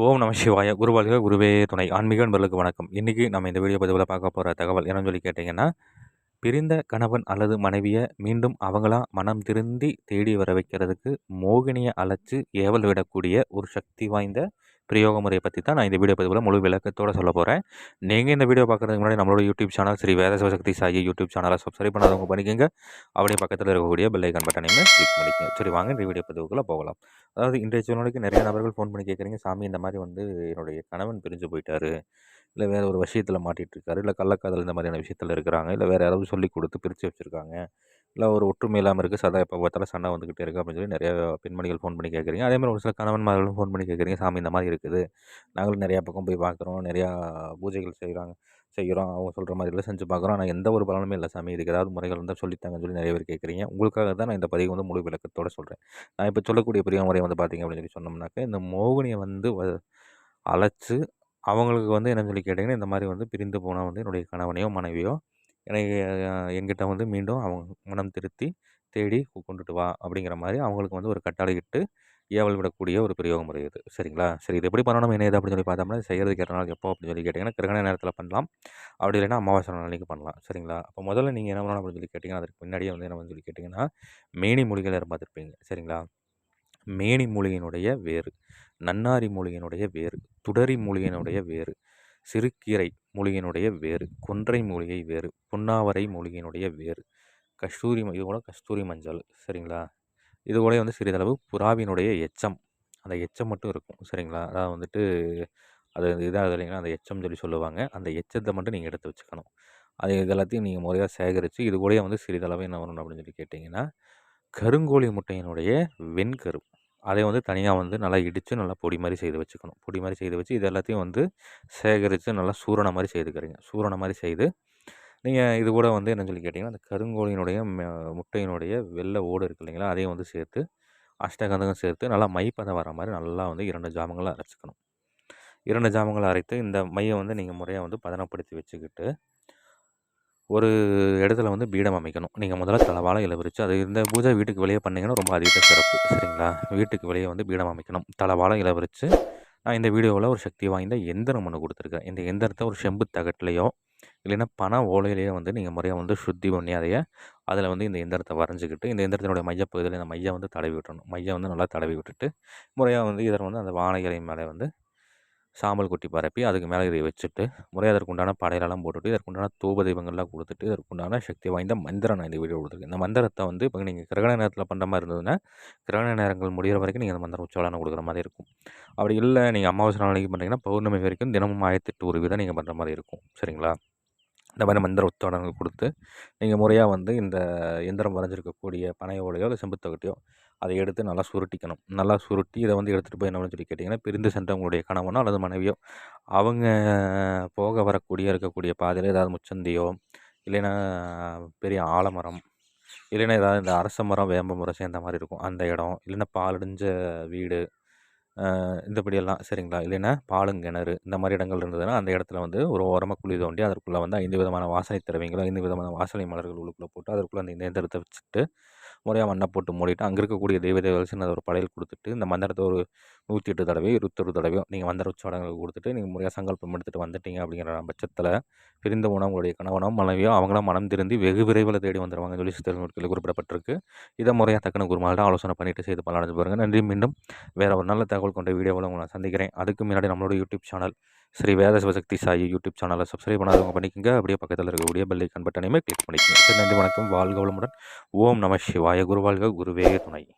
ஓம் நம சிவாய. குருவாளிக குருவே துணை. ஆன்மீக நண்பர்களுக்கு வணக்கம். இன்றைக்கி நம்ம இந்த வீடியோ பதிவில் பார்க்க போகிற தகவல் என்னன்னு சொல்லி கேட்டிங்கன்னா பிரிந்த கணவன் அல்லது மனைவியை மீண்டும் அவங்களா மனம் திருந்தி தேடி வர வைக்கிறதுக்கு மோகினியை அழைச்சி ஏவல் விடக்கூடிய ஒரு சக்தி வாய்ந்த பிரயோக முறையை பற்றி தான் நான் இந்த வீடியோ பதிவில் முழு விளக்கத்தோடு சொல்ல போகிறேன் நீங்கள் இந்த வீடியோ பார்க்குறதுக்கு முன்னாடி நம்மளோட YouTube channel Sri Veda Sivasakthi Sai YouTube சேனலை சப்ஸ்கிரைப் பண்ணாதவங்க பண்ணிக்கோங்க. அப்படியே பக்கத்தில் இருக்கக்கூடிய பெல்லைக்கன் பட்டனையுமே கிளிக் பண்ணிக்கோங்க. சரி வாங்க இந்த வீடியோ பதிவுக்குள்ளே போகலாம். அதாவது இன்றைய சூழ்நிலைக்கு நிறைய நபர்கள் ஃபோன் பண்ணி கேட்குறீங்க சாமி இந்த மாதிரி வந்து என்னுடைய கணவன் பிரிஞ்சு போயிட்டாரு. இல்லை வேறு ஒரு விஷயத்தில் மாட்டிகிட்டு இருக்காரு. இல்லை கள்ளக்காதல் இந்த மாதிரியான விஷயத்தில் இருக்கிறாங்க. இல்லை வேறு யாராவது சொல்லி கொடுத்து பிரித்து வச்சுருக்காங்க. இல்லை ஒரு ஒற்றுமை இல்லாமல் இருக்குது சதா எப்போ பார்த்தாலும் சண்டை வந்துக்கிட்டே இருக்குது அப்படின்னு சொல்லி நிறையா பெண்மணிகள் ஃபோன் பண்ணி கேட்குறீங்க. அதேமாதிரி ஒரு சில கணவன்மார்களும் ஃபோன் பண்ணி கேட்குறீங்க. சாமி இந்த மாதிரி இருக்குது. நாங்களும் நிறையா பக்கம் போய் பார்க்குறோம். நிறையா பூஜைகள் செய்கிறாங்க செய்கிறோம் அவங்க சொல்கிற மாதிரிலாம் செஞ்சு பார்க்குறோம். ஆனால் எந்த ஒரு பலனுமே இல்லை சாமி. இதுக்கு ஏதாவது முறைகள் இருந்தால் சொல்லித்தாங்கன்னு சொல்லி நிறைய பேர் கேட்குறீங்க. உங்களுக்காக தான் நான் இந்த பதிவு வந்து முழு விளக்கத்தோடு சொல்கிறேன் நான் இப்போ சொல்லக்கூடிய பெரிய முறை வந்து பார்த்திங்க அப்படின்னு சொல்லி சொன்னோம்னாக்க இந்த மோகினியை வந்து அழைச்சி அவங்களுக்கு வந்து என்னன்னு சொல்லி கேட்டிங்கன்னா இந்த மாதிரி வந்து பிரிந்து போனால் வந்து என்னுடைய கணவனையோ மனைவியோ எனக்கு என்கிட்ட வந்து மீண்டும் அவங்க மனம் திருத்தி தேடி கொண்டுட்டு வா அப்படிங்கிற மாதிரி அவங்களுக்கு வந்து ஒரு கட்டளையிட்டு ஏவல் விடக்கூடிய ஒரு பிரயோக முறை இது. சரிங்களா? சரி இது எப்படி பண்ணணும்? என்ன இது அப்படின்னு சொல்லி பார்த்தோம்னா செய்கிறதுக்கு எத்தனை நாள் எப்போ அப்படின்னு சொல்லி கேட்டிங்கன்னா கிரகண நேரத்தில் பண்ணலாம். அப்படி இல்லைன்னா அமாவாசை நாளைக்கு பண்ணலாம். சரிங்களா? அப்போ முதல்ல நீங்கள் என்ன பண்ணணும் அப்படின்னு சொல்லி கேட்டிங்கன்னா அதுக்கு முன்னாடியே வந்து என்ன சொல்லி கேட்டிங்கன்னா மேனி மூலிகை பார்த்துருப்பீங்க. சரிங்களா? மேனி மூலிகையினுடைய வேறு நன்னாரி மூலிகையினுடைய வேறு துடரி மூலிகையினுடைய வேறு சிறுக்கீரை மூலிகையினுடைய வேறு கொன்றை மூலிகை வேறு புன்னாவரை மூலிகையினுடைய வேறு கஸ்தூரி இது கூட கஸ்தூரி மஞ்சள் சரிங்களா? இது கூட வந்து சிறிதளவு புறாவினுடைய எச்சம். அந்த எச்சம் மட்டும் இருக்கும் சரிங்களா? அதாவது வந்துட்டு அது இதாக இல்லைங்களா? அந்த எச்சம் சொல்லி சொல்லுவாங்க. அந்த எச்சத்தை மட்டும் நீங்கள் எடுத்து வச்சுக்கணும். அது இது எல்லாத்தையும் நீங்கள் முறையாக சேகரித்து இது கூட வந்து சிறிதளவு என்ன வரணும் அப்படின்னு சொல்லி கேட்டிங்கன்னா கருங்கோழி முட்டையினுடைய வெண்கரு. அதை வந்து தனியாக வந்து நல்லா இடித்து நல்லா பொடி மாதிரி செய்து வச்சுக்கணும். பொடி மாதிரி செய்து வச்சு இது எல்லாத்தையும் வந்து சேகரித்து நல்லா சூரண மாதிரி செய்துக்கிறீங்க. சூரண மாதிரி செய்து நீங்கள் இது கூட வந்து என்னன்னு சொல்லி கேட்டிங்கன்னா அந்த கருங்கோழியினுடைய முட்டையினுடைய வெள்ளை ஓடு இருக்குது இல்லைங்களா அதையும் வந்து சேர்த்து அஷ்டகந்தகம் சேர்த்து நல்லா மைப்பதம் வர மாதிரி நல்லா வந்து இரண்டு ஜாமங்களை அரைச்சிக்கணும். இரண்டு ஜாமங்களை அரைத்து இந்த மையை வந்து நீங்கள் முறையாக வந்து பதனப்படுத்தி வச்சுக்கிட்டு ஒரு இடத்துல வந்து பீடம் அமைக்கணும். நீங்கள் முதல்ல தலவாழை இலை விரித்து அது இந்த பூஜை வீட்டுக்கு வெளியே பண்ணிங்கன்னா ரொம்ப அதிக சிறப்பு. சரிங்களா? வீட்டுக்கு வெளியே வந்து பீடம் அமைக்கணும். தலவாழை இலை விரித்து நான் இந்த வீடியோவில் ஒரு சக்தி வாய்ந்த எந்திரம் ஒன்று கொடுத்துருக்கேன். இந்த எந்திரத்தை ஒரு செம்பு தகட்டிலையோ இல்லைன்னா பண ஓலையிலேயே வந்து நீங்கள் முறையாக வந்து சுத்தி பண்ணி அதைய அதில் வந்து இந்த எந்திரத்தை வரைஞ்சிக்கிட்டு இந்த எந்திரத்தினுடைய மையப்பகுதியில் இந்த மையம் வந்து தடவி விட்டணும் மையம் வந்து நல்லா தடவி விட்டுட்டு முறையாக வந்து இதில் வந்து அந்த வாழை இலை மேலே வந்து சாம்பல் கொட்டி பரப்பி அதுக்கு மேலே இதை வச்சுட்டு முறையாக அதற்குண்டான படையலெல்லாம் போட்டுட்டு இதற்குண்டான தூப தெய்வங்கள்லாம் கொடுத்துட்டு இதற்குண்டான சக்தி வாய்ந்த மந்திரம் நான் இந்த வீடியோ கொடுத்துருக்கேன். இந்த மந்திரத்தை வந்து இப்போ நீங்கள் கிரகண நேரத்தில் பண்ணுற மாதிரி இருந்ததுன்னா கிரகண நேரங்கள் முடிகிற வரைக்கும் நீங்கள் அந்த மந்திரம் உச்சாலனம் கொடுக்குற மாதிரி இருக்கும். அப்படி இல்லை நீங்கள் அமாவாசை நாளைக்கு பண்ணுறீங்கன்னா பௌர்ணமி வரைக்கும் தினமும் ஆயிரத்தெட்டு ஒரு விதம் நீங்கள் பண்ணுற மாதிரி இருக்கும். சரிங்களா? இந்த மாதிரி மந்திர உச்சாடனங்கள் கொடுத்து நீங்கள் முறையாக வந்து இந்த எந்திரம் வரைஞ்சிருக்கக்கூடிய பனையோடையோ இல்லை செம்புத்தகட்டையோ அதை எடுத்து நல்லா சுருட்டிக்கணும். நல்லா சுருட்டி இதை வந்து எடுத்துகிட்டு போய் என்ன சொல்லி கேட்டிங்கன்னா பிரிந்து சென்றவங்களுடைய கணவனோ அல்லது மனைவியோ அவங்க போக வரக்கூடிய இருக்கக்கூடிய பாதையில் ஏதாவது முச்சந்தியோ இல்லைன்னா பெரிய ஆலமரம் இல்லைன்னா ஏதாவது இந்த அரச மரம் வேம்ப மரம் சேர்ந்த மாதிரி இருக்கும். அந்த இடம் இல்லைன்னா பாலடைஞ்ச வீடு இந்தபடியெல்லாம் சரிங்களா? இல்லைன்னா பாலுங்கிணறு இந்த மாதிரி இடங்கள் இருந்ததுன்னா அந்த இடத்துல வந்து ஒரு ஓரமாக குழி தோண்டி அதற்குள்ளே வந்து ஐந்து விதமான வாசனை திரவியங்களும் ஐந்து விதமான வாசனை மலர்கள் உள்ளுக்குள்ளே போட்டு அதற்குள்ளே அந்த இயந்திரத்தை வச்சுட்டு முறையாக மண்ணை போட்டு மூடிட்டு அங்கே இருக்கக்கூடிய தெய்வதை தேவர்கள் சின்ன ஒரு படையல் கொடுத்துட்டு இந்த மந்திரத்தை ஒரு நூற்றி எட்டு தடவை இருபத்தொரு தடவையும் நீங்கள் மந்திர உச்சாடங்கள் கொடுத்துட்டு நீங்கள் முறையாக சங்கல்பம் எடுத்துகிட்டு வந்துட்டீங்க அப்படிங்கிற பட்சத்தில் பிரிந்த உணவுங்களுடைய கணவனோ மனைவியோ அவங்களாம் மனம் திருந்தி வெகு விரைவில் தேடி வந்துடுவாங்க சொல்லி சித்தர்கள் குறிப்பிடப்பட்டிருக்கு. இதை முறையாக தக்கன குருமால்தான் ஆலோசனை பண்ணிட்டு செய்து பலனடைஞ்சு பாருங்கள் நன்றி. மீண்டும் வேறு ஒரு நல்ல தகவல் கொண்ட வீடியோவில் உங்களை சந்திக்கிறேன். அதுக்கு முன்னாடி நம்மளோட YouTube channel Sri Veda Sivasakthi Sai YouTube சேனலை சப்ஸ்கிரைப் பண்ணாதவங்க பண்ணிக்கோங்க. அப்படியே பக்கத்தில் இருக்கக்கூடிய பெல்லைக்கன் பட்டனையுமே கிளிக் பண்ணிக்கோங்க. சரி நன்றி வணக்கம். வாழ்க வளமுடன். ஓம் நம சிவாய. குருவாழ்க குருவே துணை.